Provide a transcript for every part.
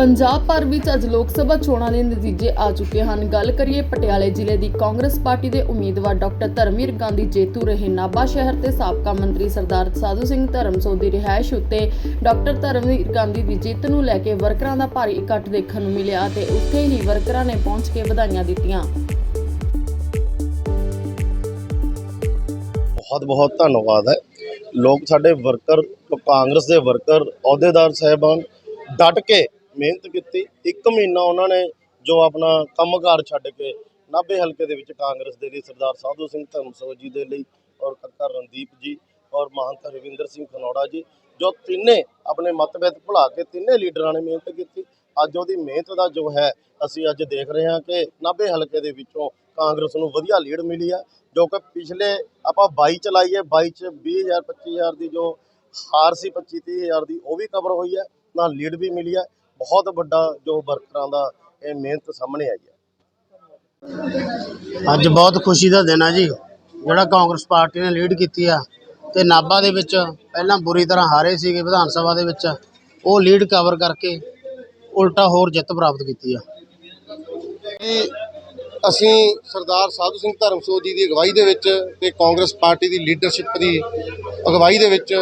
ਪੰਜਾਬ ਭਰ ਵਿੱਚ ਅੱਜ ਲੋਕ ਸਭਾ ਚੋਣਾਂ ਦੇ ਨਤੀਜੇ ਆ ਚੁੱਕੇ ਹਨ। ਗੱਲ ਕਰੀਏ ਪਟਿਆਲੇ ਜ਼ਿਲ੍ਹੇ ਦੀ ਕਾਂਗਰਸ ਪਾਰਟੀ ਦੇ ਉਮੀਦਵਾਰ ਡਾਕਟਰ ਧਰਮਵੀਰ ਗਾਂਧੀ, ਜੇਤੂ ਰਹੇ ਨਾਭਾ ਸ਼ਹਿਰ ਤੇ ਸਾਬਕਾ ਮੰਤਰੀ ਸਰਦਾਰ ਸਾਧੂ ਸਿੰਘ ਧਰਮਸੋਤ ਦੀ ਰਿਹਾਇਸ਼ ਉੱਤੇ ਡਾਕਟਰ ਧਰਮਵੀਰ ਗਾਂਧੀ ਦੀ ਜਿੱਤ ਨੂੰ ਲੈ ਕੇ ਵਰਕਰਾਂ ਦਾ ਭਾਰੀ ਇਕੱਠ ਦੇਖਣ ਨੂੰ ਮਿਲਿਆ ਤੇ ਉੱਥੇ ਹੀ ਵਰਕਰਾਂ ਨੇ ਪਹੁੰਚ ਕੇ ਵਧਾਈਆਂ ਦਿੱਤੀਆਂ। ਬਹੁਤ ਬਹੁਤ ਧੰਨਵਾਦ ਹੈ। ਲੋਕ ਸਾਡੇ ਵਰਕਰ, ਕਾਂਗਰਸ ਦੇ ਵਰਕਰ, ਅਹੁਦੇਦਾਰ ਸਾਹਿਬਾਨ, ਡਟ ਕੇ ਮਿਹਨਤ ਕੀਤੀ, ਇੱਕ ਮਹੀਨਾ ਉਹਨਾਂ ਨੇ ਜੋ ਆਪਣਾ ਕੰਮਕਾਰ ਛੱਡ ਕੇ ਨਾਭੇ ਹਲਕੇ ਦੇ ਵਿੱਚ ਕਾਂਗਰਸ ਦੇ ਲਈ, ਸਰਦਾਰ ਸਾਧੂ ਸਿੰਘ ਧਰਮਸੋਤ ਜੀ ਦੇ ਲਈ ਔਰ ਕੱਕਾ ਰਣਦੀਪ ਜੀ ਔਰ ਮਹੰਤ ਰਵਿੰਦਰ ਸਿੰਘ ਖਨੌੜਾ ਜੀ, ਜੋ ਤਿੰਨੇ ਆਪਣੇ ਮਤਭੇਦ ਭੁਲਾ ਕੇ ਤਿੰਨੇ ਲੀਡਰਾਂ ਨੇ ਮਿਹਨਤ ਕੀਤੀ। ਅੱਜ ਉਹਦੀ ਮਿਹਨਤ ਦਾ ਜੋ ਹੈ, ਅਸੀਂ ਅੱਜ ਦੇਖ ਰਹੇ ਹਾਂ ਕਿ ਨਾਭੇ ਹਲਕੇ ਦੇ ਵਿੱਚੋਂ ਕਾਂਗਰਸ ਨੂੰ ਵਧੀਆ ਲੀਡ ਮਿਲੀ ਹੈ, ਜੋ ਕਿ ਪਿਛਲੇ ਆਪਾਂ 22 ਚਲਾਈ ਹੈ 22 ਚ 20000 25000 ਦੀ ਜੋ ਹਾਰ ਸੀ 25 30000 ਦੀ, ਉਹ ਵੀ ਕਵਰ ਹੋਈ ਹੈ, ਨਾਲ ਲੀਡ ਵੀ ਮਿਲੀ ਹੈ। ਬਹੁਤ ਵੱਡਾ ਜੋ ਵਰਕਰਾਂ ਦਾ ਇਹ ਮਿਹਨਤ ਸਾਹਮਣੇ ਆਈ ਹੈ। ਅੱਜ ਬਹੁਤ ਖੁਸ਼ੀ ਦਾ ਦਿਨ ਹੈ ਜੀ। ਜਿਹੜਾ ਕਾਂਗਰਸ ਪਾਰਟੀ ਨੇ ਲੀਡ ਕੀਤੀ ਆ ਤੇ ਨਾਭਾ ਦੇ ਵਿੱਚ ਪਹਿਲਾਂ ਬੁਰੀ ਤਰ੍ਹਾਂ ਹਾਰੇ ਸੀਗੇ ਵਿਧਾਨ ਸਭਾ ਦੇ ਵਿੱਚ ਉਹ ਲੀਡ ਕਵਰ ਕਰਕੇ ਉਲਟਾ ਹੋਰ ਜਿੱਤ ਪ੍ਰਾਪਤ ਕੀਤੀ ਆ। ਕਿ ਅਸੀਂ ਸਰਦਾਰ ਸਾਧੂ ਸਿੰਘ ਧਰਮਸੋਤ ਜੀ ਦੀ ਅਗਵਾਈ ਦੇ ਵਿੱਚ ਤੇ ਕਾਂਗਰਸ ਪਾਰਟੀ ਦੀ ਲੀਡਰਸ਼ਿਪ ਦੀ ਅਗਵਾਈ ਦੇ ਵਿੱਚ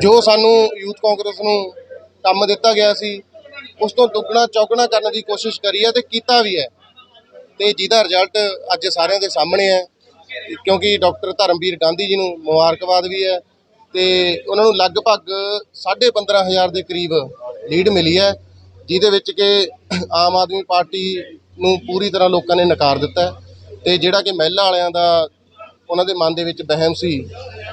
ਜੋ ਸਾਨੂੰ ਯੂਥ ਕਾਂਗਰਸ ਨੂੰ ਕੰਮ ਦਿੱਤਾ ਗਿਆ ਸੀ, ਉਸ ਤੋਂ ਦੁੱਗਣਾ ਚੌਗਣਾ ਕਰਨ ਦੀ ਕੋਸ਼ਿਸ਼ ਕਰੀ ਹੈ ਤੇ ਕੀਤਾ ਵੀ ਹੈ। ਤੇ ਜਿਹਦਾ ਰਿਜ਼ਲਟ ਅੱਜ ਸਾਰਿਆਂ ਦੇ ਸਾਹਮਣੇ ਹੈ, ਕਿਉਂਕਿ ਡਾਕਟਰ ਧਰਮਵੀਰ ਗਾਂਧੀ ਜੀ ਨੂੰ ਮੁਬਾਰਕਬਾਦ ਵੀ ਹੈ ਤੇ ਉਹਨਾਂ ਨੂੰ ਲਗਭਗ 15500 ਦੇ ਕਰੀਬ ਲੀਡ ਮਿਲੀ ਹੈ, ਜਿਹਦੇ ਵਿੱਚ ਕਿ ਆਮ ਆਦਮੀ ਪਾਰਟੀ ਨੂੰ ਪੂਰੀ ਤਰ੍ਹਾਂ ਲੋਕਾਂ ਨੇ ਨਕਾਰ ਦਿੱਤਾ ਹੈ। ਤੇ ਜਿਹੜਾ ਕਿ ਮਹਿਲਾ ਵਾਲਿਆਂ ਦਾ ਉਹਨਾਂ ਦੇ ਮਨ ਦੇ ਵਿੱਚ ਵਹਿਮ ਸੀ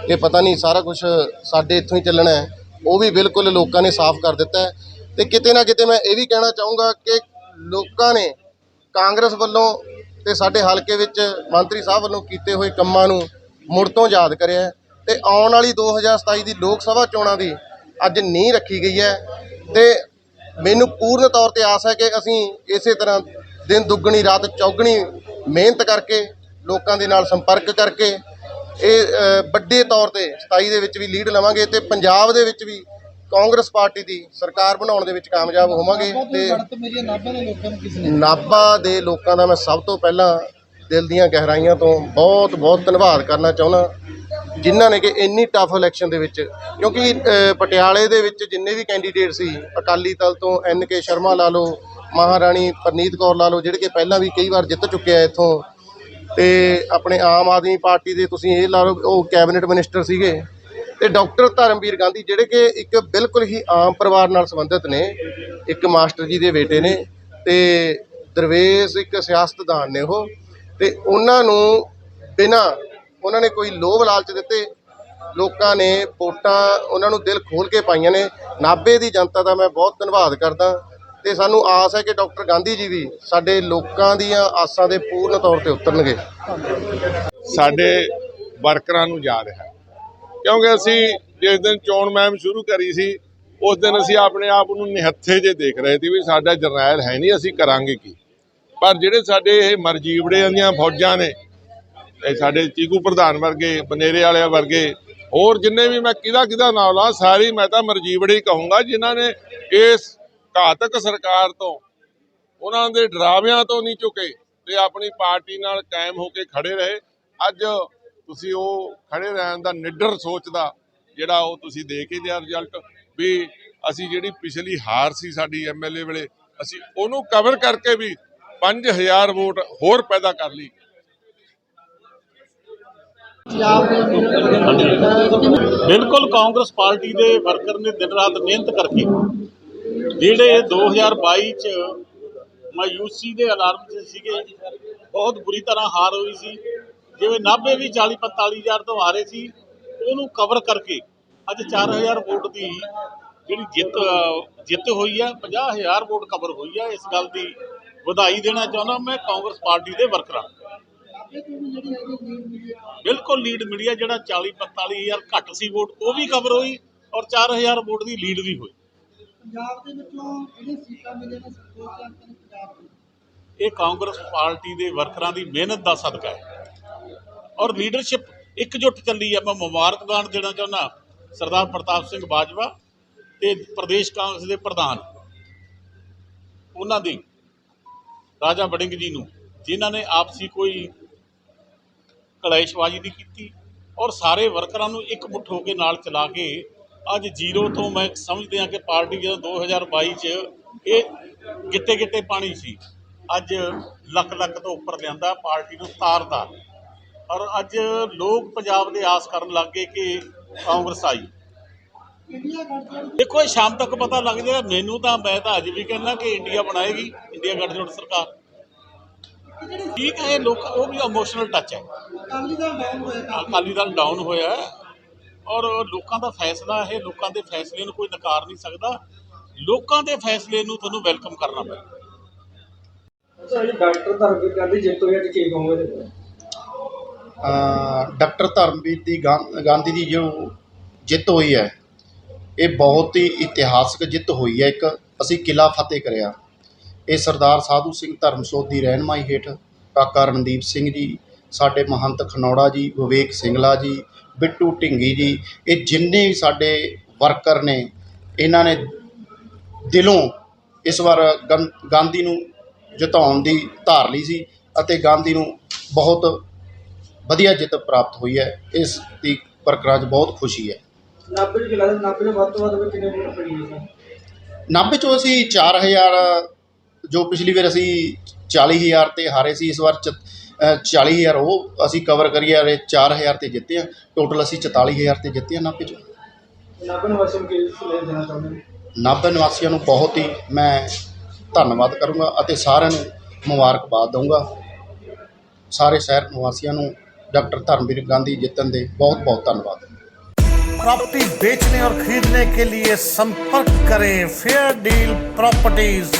ਕਿ ਪਤਾ ਨਹੀਂ ਸਾਰਾ ਕੁਝ ਸਾਡੇ ਇੱਥੋਂ ਹੀ ਚੱਲਣਾ ਹੈ। ਉਹ ਵੀ ਬਿਲਕੁਲ ਲੋਕਾਂ ਨੇ ਸਾਫ਼ ਕਰ ਦਿੱਤਾ ਹੈ। ਤੇ ਕਿਤੇ ਨਾ ਕਿਤੇ ਮੈਂ ਇਹ ਵੀ ਕਹਿਣਾ ਚਾਹੂੰਗਾ ਕਿ ਲੋਕਾਂ ਨੇ ਕਾਂਗਰਸ ਵੱਲੋਂ ਤੇ ਸਾਡੇ ਹਲਕੇ ਵਿੱਚ ਮੰਤਰੀ ਸਾਹਿਬ ਵੱਲੋਂ ਕੀਤੇ ਹੋਏ ਕੰਮਾਂ ਨੂੰ ਮੁੜ ਤੋਂ ਯਾਦ ਕਰਿਆ ਹੈ। ਤੇ ਆਉਣ ਵਾਲੀ 2027 ਦੀ ਲੋਕ ਸਭਾ ਚੋਣਾਂ ਦੀ ਅੱਜ ਨੀਂਹ ਰੱਖੀ ਗਈ ਹੈ। ਤੇ ਮੈਨੂੰ ਪੂਰਨ ਤੌਰ ਤੇ ਆਸ ਹੈ ਕਿ ਅਸੀਂ ਇਸੇ ਤਰ੍ਹਾਂ ਦਿਨ ਦੁੱਗਣੀ, ਰਾਤ ਚੌਗਣੀ ਮਿਹਨਤ ਕਰਕੇ ਲੋਕਾਂ ਦੇ ਨਾਲ ਸੰਪਰਕ ਕਰਕੇ ਇਹ ਵੱਡੇ ਤੌਰ ਤੇ 27 ਦੇ ਵਿੱਚ ਵੀ ਲੀਡ ਲਵਾਂਗੇ ਤੇ ਪੰਜਾਬ ਦੇ ਵਿੱਚ ਵੀ ਕਾਂਗਰਸ ਪਾਰਟੀ ਦੀ ਸਰਕਾਰ ਬਣਾਉਣ ਦੇ ਵਿੱਚ ਕਾਮਯਾਬ ਹੋਵਾਂਗੇ ਤੇ ਨਾਭਾ ਦੇ ਲੋਕਾਂ ਦਾ ਮੈਂ ਸਭ ਤੋਂ ਪਹਿਲਾਂ ਦਿਲ ਦੀਆਂ ਗਹਿਰਾਈਆਂ ਤੋਂ ਬਹੁਤ ਬਹੁਤ ਧੰਨਵਾਦ ਕਰਨਾ ਚਾਹੁੰਦਾ। ਜਿਨ੍ਹਾਂ ਨੇ ਕਿ ਇੰਨੀ ਟਫ ਇਲੈਕਸ਼ਨ ਦੇ ਵਿੱਚ ਕਿਉਂਕਿ ਪਟਿਆਲੇ ਦੇ ਵਿੱਚ ਜਿੰਨੇ ਵੀ ਕੈਂਡੀਡੇਟ ਸੀ ਅਕਾਲੀ ਦਲ ਤੋਂ ਐਨ ਕੇ ਸ਼ਰਮਾ ਲਾ ਲਓ ਮਹਾਰਾਣੀ ਪਰਨੀਤ ਕੌਰ ਲਾ ਲਓ ਜਿਹੜੇ ਕਿ ਪਹਿਲਾਂ ਵੀ ਕਈ ਵਾਰ ਜਿੱਤ ਚੁੱਕੇ ਆ ਇੱਥੋਂ ਤੇ ਆਪਣੇ ਆਮ ਆਦਮੀ ਪਾਰਟੀ ਦੇ ਤੁਸੀਂ ਇਹ ਲਾ ਲਓ ਉਹ ਕੈਬਨਿਟ ਮਿਨਿਸਟਰ ਸੀਗੇ ਤੇ ਡਾਕਟਰ ਧਰਮਵੀਰ ਗਾਂਧੀ, ਜਿਹੜੇ ਕਿ ਇੱਕ ਬਿਲਕੁਲ ਹੀ ਆਮ ਪਰਿਵਾਰ ਨਾਲ ਸੰਬੰਧਿਤ ਨੇ, ਇੱਕ ਮਾਸਟਰ ਜੀ ਦੇ ਬੇਟੇ ਨੇ ਤੇ ਦਰਵੇਸ਼ ਇੱਕ ਸਿਆਸਤਦਾਨ ਨੇ ਉਹ ਤੇ ਉਹਨਾਂ ਨੂੰ ਬਿਨਾਂ ਉਹਨਾਂ ਨੇ ਕੋਈ ਲੋਭ ਲਾਲਚ ਦਿੱਤੇ, ਲੋਕਾਂ ਨੇ ਵੋਟਾਂ ਉਹਨਾਂ ਨੂੰ ਦਿਲ ਖੋਲ ਕੇ ਪਾਈਆਂ ਨੇ। ਨਾਭੇ ਦੀ ਜਨਤਾ ਦਾ ਮੈਂ ਬਹੁਤ ਧੰਨਵਾਦ ਕਰਦਾ। ਤੇ ਸਾਨੂੰ ਆਸ ਹੈ ਕਿ ਡਾਕਟਰ ਗਾਂਧੀ ਜੀ ਵੀ ਸਾਡੇ ਲੋਕਾਂ ਦੀਆਂ ਆਸਾਂ ਦੇ ਪੂਰਨ ਤੌਰ ਤੇ ਉਤਰਨਗੇ ਸਾਡੇ ਵਰਕਰਾਂ ਨੂੰ ਜਾ ਰਿਹਾ ਹੈ। ਕਿਉਂਕਿ ਅਸੀਂ ਜਿਸ ਦਿਨ ਚੋਣ ਮਹਿਮ ਸ਼ੁਰੂ ਕਰੀ ਸੀ, ਉਸ ਦਿਨ ਅਸੀਂ ਆਪਣੇ ਆਪ ਨੂੰ ਨਿਹੱਥੇ ਜੇ ਦੇਖ ਰਹੇ ਸੀ ਵੀ ਸਾਡਾ ਜਰਨੈਲ ਹੈ ਨਹੀਂ, ਅਸੀਂ ਕਰਾਂਗੇ ਕੀ ਪਰ ਜਿਹੜੇ ਸਾਡੇ ਇਹ ਮਰਜੀਵੜੇ ਦੀਆਂ ਫੌਜਾਂ ਨੇ, ਇਹ ਸਾਡੇ ਚੀਕੂ ਪ੍ਰਧਾਨ ਵਰਗੇ, ਬਨੇਰੇ ਵਾਲਿਆਂ ਵਰਗੇ, ਹੋਰ ਜਿੰਨੇ ਵੀ ਮੈਂ ਕਿਹਦਾ ਕਿਹਦਾ ਨਾਮ ਲਾਂ, ਸਾਰੀ ਮੈਂ ਤਾਂ ਮਰਜੀਵੜੇ ਹੀ ਕਹੂੰਗਾ, ਜਿਨ੍ਹਾਂ ਨੇ ਇਸ ਘਾਤਕ ਸਰਕਾਰ ਤੋਂ, ਉਹਨਾਂ ਦੇ ਡਰਾਵਿਆਂ ਤੋਂ ਨਹੀਂ ਝੁਕੇ ਤੇ ਆਪਣੀ ਪਾਰਟੀ ਨਾਲ ਕਾਇਮ ਹੋ ਕੇ ਖੜੇ ਰਹੇ। ਅੱਜ ਤੁਸੀਂ ਉਹ ਖੜੇ ਰਹਿਣ ਦਾ ਨਿਡਰ ਸੋਚਦਾ, ਜਿਹੜਾ ਉਹ ਤੁਸੀਂ ਦੇਖ ਹੀ ਲਿਆ ਰਿਜ਼ਲਟ ਵੀ ਅਸੀਂ ਜਿਹੜੀ ਪਿਛਲੀ ਹਾਰ ਸੀ ਸਾਡੀ ਐਮਐਲਏ ਵੇਲੇ, ਅਸੀਂ ਉਹਨੂੰ ਕਵਰ ਕਰਕੇ ਵੀ 5000 ਵੋਟ ਹੋਰ ਪੈਦਾ ਕਰ ਲਈ। ਬਿਲਕੁਲ ਕਾਂਗਰਸ ਪਾਰਟੀ ਦੇ ਵਰਕਰ ਨੇ ਦਿਨ ਰਾਤ ਮਿਹਨਤ ਕਰਕੇ ਜਿਹੜੇ 2022 ਚ ਮਾਯੂਸੀ ਦੇ ਅਲਾਰਮ 'ਚ ਸੀਗੇ, ਬਹੁਤ ਬੁਰੀ ਤਰ੍ਹਾਂ ਹਾਰ ਹੋਈ ਸੀ। ਜਿਵੇਂ ਨਾਭੇ ਵੀ 40 45000 ਤੋਂ ਹਾਰੇ ਸੀ, ਉਹਨੂੰ ਕਵਰ ਕਰਕੇ ਅੱਜ 4000 ਵੋਟ ਦੀ ਜਿਹੜੀ ਜਿੱਤ ਜਿੱਤ ਹੋਈ ਆ 50000 ਵੋਟ ਕਵਰ ਹੋਈ ਹੈ। ਇਸ ਗੱਲ ਦੀ ਵਧਾਈ ਦੇਣਾ ਚਾਹੁੰਦਾ ਮੈਂ ਕਾਂਗਰਸ ਪਾਰਟੀ ਦੇ ਵਰਕਰਾਂ ਬਿਲਕੁਲ ਲੀਡ ਮਿਲੀ ਆ ਜਿਹੜਾ 40 45000 ਘੱਟ ਸੀ ਵੋਟ, ਉਹ ਵੀ ਕਵਰ ਹੋਈ ਔਰ 4000 ਵੋਟ ਦੀ ਲੀਡ ਵੀ ਹੋਈ। ਪੰਜਾਬ ਦੇ ਵਿੱਚੋਂ ਜਿਹੜੇ ਸੀਟਾਂ ਮਿਲੀਆਂ ਨੇ ਸੰਤੋਖ ਜਨਕ ਨੂੰ ਪੰਜਾਬ ਦੇ ਇਹ ਕਾਂਗਰਸ ਪਾਰਟੀ ਦੇ ਵਰਕਰਾਂ ਦੀ ਮਿਹਨਤ ਦਾ ਸਦਕਾ ਹੈ। ਔਰ ਲੀਡਰਸ਼ਿਪ ਇਕਜੁੱਟ ਚੱਲੀ ਆ ਮੈਂ ਮੁਬਾਰਕਬਾਦ ਦੇਣਾ ਚਾਹੁੰਦਾ ਸਰਦਾਰ ਪ੍ਰਤਾਪ ਸਿੰਘ ਬਾਜਵਾ ਤੇ ਪ੍ਰਦੇਸ਼ ਕਾਂਗਰਸ ਦੇ ਪ੍ਰਧਾਨ। ਉਹਨਾਂ ਦੀ, ਰਾਜਾ ਵੜਿੰਗ ਜੀ ਨੂੰ, ਜਿਨ੍ਹਾਂ ਨੇ ਆਪਸੀ ਕੋਈ ਕਲੇਸ਼ਬਾਜ਼ੀ ਨਹੀਂ ਕੀਤੀ ਔਰ ਸਾਰੇ ਵਰਕਰਾਂ ਨੂੰ ਇੱਕ ਮੁੱਠ ਹੋ ਕੇ ਨਾਲ ਚਲਾ ਕੇ ਅੱਜ ਜ਼ੀਰੋ ਤੋਂ ਮੈਂ ਸਮਝਦੇ ਹਾਂ ਕਿ ਪਾਰਟੀ ਜਦੋਂ 2022 ਚ ਇਹ ਗਿੱਟੇ ਗਿੱਟੇ ਪਾਣੀ ਸੀ, ਅੱਜ ਲੱਖ ਲੱਖ ਤੋਂ ਉੱਪਰ ਲਿਆਂਦਾ, ਪਾਰਟੀ ਨੂੰ ਤਾਰਦਾ। ਔਰ ਅੱਜ ਲੋਕ ਪੰਜਾਬ ਦੇ ਆਸ ਕਰਨ ਲੱਗ ਗਏ ਕਿ ਕਾਂਗਰਸ ਆਈ। ਦੇਖੋ, ਇਹ ਸ਼ਾਮ ਤੱਕ ਪਤਾ ਲੱਗ ਜਾਏਗਾ। ਮੈਨੂੰ ਤਾਂ, ਮੈਂ ਤਾਂ ਅੱਜ ਵੀ ਕਹਿੰਦਾ ਕਿ ਇੰਡੀਆ ਬਣਾਏਗੀ, ਇੰਡੀਆ ਗੱਠਜੋੜ ਸਰਕਾਰ। ਠੀਕ ਹੈ, ਇਹ ਲੋਕ, ਉਹ ਵੀ ਇਮੋਸ਼ਨਲ ਟੱਚ ਹੈ। ਅਕਾਲੀ ਦਲ ਡਾਊਨ ਹੋਇਆ। ਔਰ ਲੋਕਾਂ ਦਾ ਫੈਸਲਾ ਹੈ ਲੋਕਾਂ ਦੇ ਫੈਸਲੇ ਨੂੰ ਕੋਈ ਨਕਾਰ ਨਹੀਂ ਸਕਦਾ। ਲੋਕਾਂ ਦੇ ਫੈਸਲੇ ਨੂੰ ਤੁਹਾਨੂੰ ਵੈਲਕਮ ਕਰਨਾ ਅੱਛਾ ਜੀ ਡਾਕਟਰ ਧਰਮਵੀਰ ਗਾਂਧੀ ਜਿੱਤ ਹੋਈ ਅੱਜ ਕੀ ਕਹੋਗੇ? ਡਾਕਟਰ ਧਰਮਵੀਰ ਦੀ ਗਾਂਧੀ ਦੀ ਜੋ ਜਿੱਤ ਹੋਈ ਹੈ ਇਹ ਬਹੁਤ ਹੀ ਇਤਿਹਾਸਕ ਜਿੱਤ ਹੋਈ ਹੈ। ਇੱਕ ਅਸੀਂ ਕਿਲਾ ਫਤਿਹ ਕਰਿਆ। ਇਹ ਸਰਦਾਰ ਸਾਧੂ ਸਿੰਘ ਧਰਮਸੋਤ ਦੀ ਰਹਿਨਮਾਈ ਹੇਠ ਕਾਕਾ ਰਣਦੀਪ ਸਿੰਘ ਜੀ ਸਾਡੇ ਮਹੰਤ ਖਨੌੜਾ ਜੀ ਵਿਵੇਕ ਸਿੰਗਲਾ ਜੀ ਬਿੱਟੂ ਢਿੰਗੀ ਜੀ ਇਹ ਜਿੰਨੇ ਵੀ ਸਾਡੇ ਵਰਕਰ ਨੇ ਇਹਨਾਂ ਨੇ ਦਿਲੋਂ ਇਸ ਵਾਰ ਗਾਂਧੀ ਨੂੰ ਜਿਤਾਉਣ ਦੀ ਧਾਰ ਲਈ ਸੀ ਅਤੇ ਗਾਂਧੀ ਨੂੰ ਬਹੁਤ ਵਧੀਆ ਜਿੱਤ ਪ੍ਰਾਪਤ ਹੋਈ ਹੈ। ਇਸ ਦੀ ਵਰਕਰਾਂ 'ਚ ਬਹੁਤ ਖੁਸ਼ੀ ਹੈ। 90 ਚ ਕਿਲਾ 90 ਦੇ ਵੱਧ ਤੋਂ ਵੱਧ ਕਿੰਨੇ ਵੋਟ ਪੜੀ ਸੀ 90 ਚੋਂ ਅਸੀਂ 4000 ਜੋ ਪਿਛਲੀ ਵਾਰ ਅਸੀਂ 40000 ਤੇ ਹਾਰੇ ਸੀ ਇਸ ਵਾਰ 40000 ਉਹ ਅਸੀਂ ਕਵਰ ਕਰੀਏ ਔਰ ਇਹ 4000 ਤੇ ਜਿੱਤੇ ਆ ਟੋਟਲ ਅਸੀਂ 44000 ਤੇ ਜਿੱਤੇ ਆ 90 ਚੋਂ 90 ਨਿਵਾਸੀਆਂ ਨੂੰ ਕੀ ਸੰਦੇਸ਼ ਦੇਣਾ ਚਾਹੁੰਦੇ ਨੇ 90 ਨਿਵਾਸੀਆਂ ਨੂੰ ਬਹੁਤ ਹੀ ਮੈਂ ਧੰਨਵਾਦ ਕਰੂੰਗਾ ਅਤੇ ਸਾਰਿਆਂ ਨੂੰ ਮੁਬਾਰਕਬਾਦ ਦਊਂਗਾ ਸਾਰੇ ਸ਼ਹਿਰ ਨਿਵਾਸੀਆਂ ਨੂੰ ਡਾਕਟਰ ਧਰਮਵੀਰ ਗਾਂਧੀ ਜਿੱਤਣ ਦੇ ਬਹੁਤ ਬਹੁਤ ਧੰਨਵਾਦ प्रॉपर्टी बेचने और खरीदने के लिए संपर्क करें फेयर डील प्रॉपर्टीज